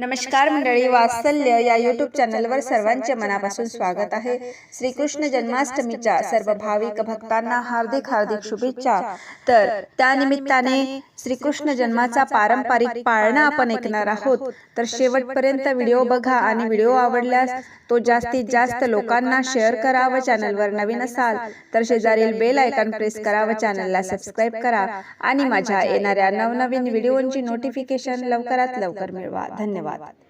नमस्कार मंडळी वात्सल्य या यूट्यूब चॅनलवर सर्वांचे मनापासून स्वागत आहे. श्रीकृष्ण जन्माष्टमीच्या सर्व भाविक भक्तांना हार्दिक हार्दिक शुभेच्छा. तर त्यानिमित्ताने श्रीकृष्ण जन्माचा पारंपरिक पाळणा आपण ऐकणार आहोत. तर शेवटपर्यंत व्हिडिओ बघा आणि व्हिडिओ आवडल्यास तो जास्तीत जास्त लोकांना शेअर करा व चॅनलवर नवीन असाल तर शेजारील बेल आयकॉन प्रेस करा व चॅनलला सबस्क्राईब करा. आणि माझ्या येणाऱ्या नवनवीन व्हिडिओंची नोटिफिकेशन लवकरात लवकर मिळवा. धन्यवाद. धन्यवाद.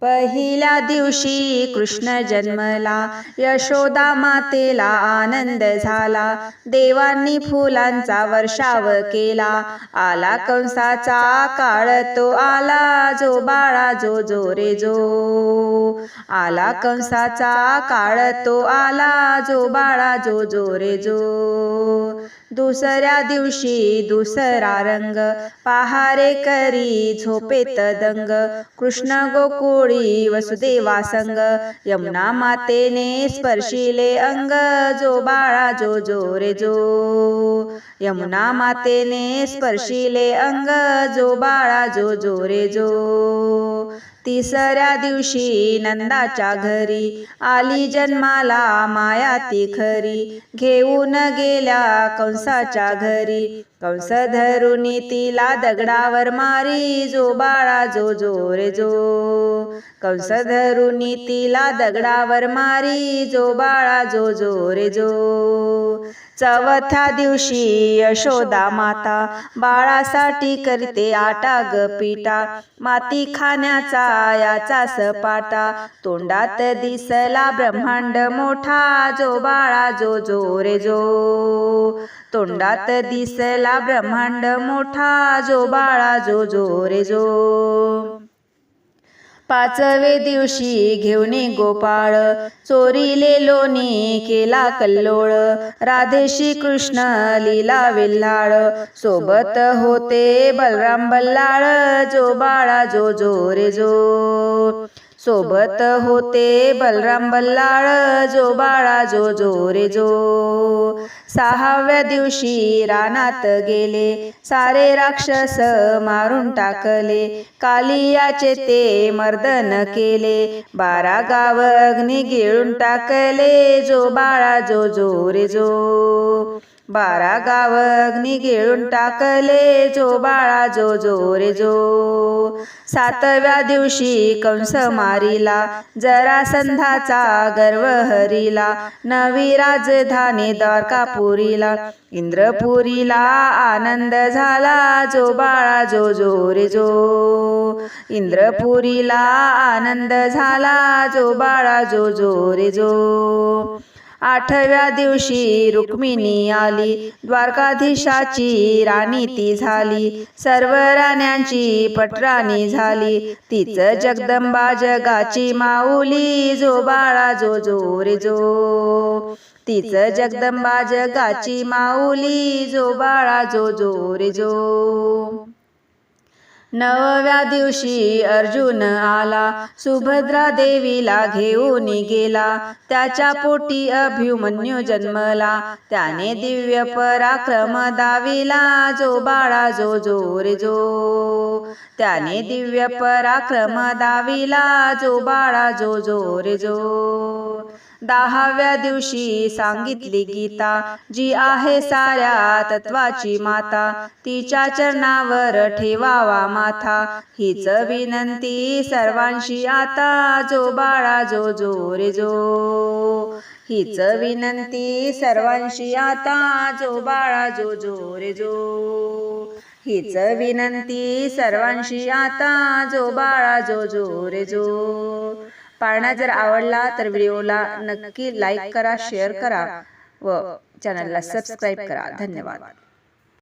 पहिल्या दिवशी कृष्ण जन्मला यशोदा मातेला आनंद झाला. देवांनी फुलांचा वर्षाव केला. आला कंसाचा काळ तो आला जो बाळा जो जो रे जो. आला कंसाचा काळ तो आला जो बाळा जो जो रे जो. दुसऱ्या दिवशी दुसरा रंग पहारे करी झोपेत दंग. कृष्ण गोकुळ वसुदेवा संग यमुना मातेने स्पर्शिले अंग जो बाळा जो जो रे जो. यमुना मातेने स्पर्शिले अंग जो बाळा जो जो रे जो. तिसऱ्या दिवशी नंदाच्या घरी आली जन्माला माया ती खरी. घेऊन गेल्या कंसाच्या घरी. कंस धरुनी तिला दगडावर मारी जो बाळा जो जो रे जो. कंस धरुनी तिला दगडावर मारी जो बाळा जो जो रे जो. चौथ्या दिवशी यशोदा माता बाळासाठी करते आटा ग पिटा माती खाण्याचा याचा सपाटा. तोंडात दिसला ब्रह्मांड मोठा जो बाळा जो जो रे जो. तोंडात दिसला ब्रह्मांड मोठा जो बाळा जो जो रे जो. पाचवे दिवशी घेऊन गोपाळ. चोरीले लोणी केला कल्लोळ. राधेशी कृष्ण लीला विल्हाळ. सोबत होते बलराम बल्लाळ. जो बाळा जो जो रे जो. सोबत होते बलराम बल्लाळ. जो बाळा जो जो रे जो. सहाव्या दिवशी रानात गेले. सारे राक्षस मारून टाकले. कालियाचे ते मर्दन केले. बारा गाव अग्नी गिळून टाकले. जो बाळा जो जो रे जो. बारा गाव अग्नी गिळून टाकले. जो बाळा जो जो रे जो. सातव्या दिवशी कंस मारिला. जरा संधाचा गर्व हरिला. नवी राजधानी द्वारकापूर इंद्रपुरीला आनंद झाला जो बाळा जो जो रे जो. इंद्रपुरीला आनंद झाला जो बाळा जो जो रे जो. आठव्या दिवशी रुक्मिणी आली. द्वारकाधीशाची राणी ती झाली. सर्व राण्यांची पटराणी झाली. तीच जगदंबा जगाची माऊली. जो बाळा जो जो रे जो तीच जगदंबा जगाची माऊली. जो बाळा जो जो रे जो नवव्या दिवशी अर्जुन आला. सुभद्रा देवीला घेऊन गेला. त्याच्या पोटी अभिमन्यू जन्मला. त्याने दिव्य पराक्रम दाविला. जो बाळा जो जोरे जो. त्याने दिव्य पराक्रम दाविला. जो बाळा जो जो जो. दहाव्या दिवशी सांगितली गीता जी आहे साऱ्या तत्वाची माता तिच्या चरणावर ठेवावा माथा. हीच विनंती सर्वांशी आता जो बाळा जो जो रे जो. हीच विनंती सर्वांशी आता जो बाळा जो जो रे जो. हीच विनंती सर्वांशी आता जो बाळा जो जो रे जो. पाळणा जर आवडला तर व्हिडिओला नक्की लाईक करा शेअर करा व चॅनलला सबस्क्राईब करा. धन्यवाद.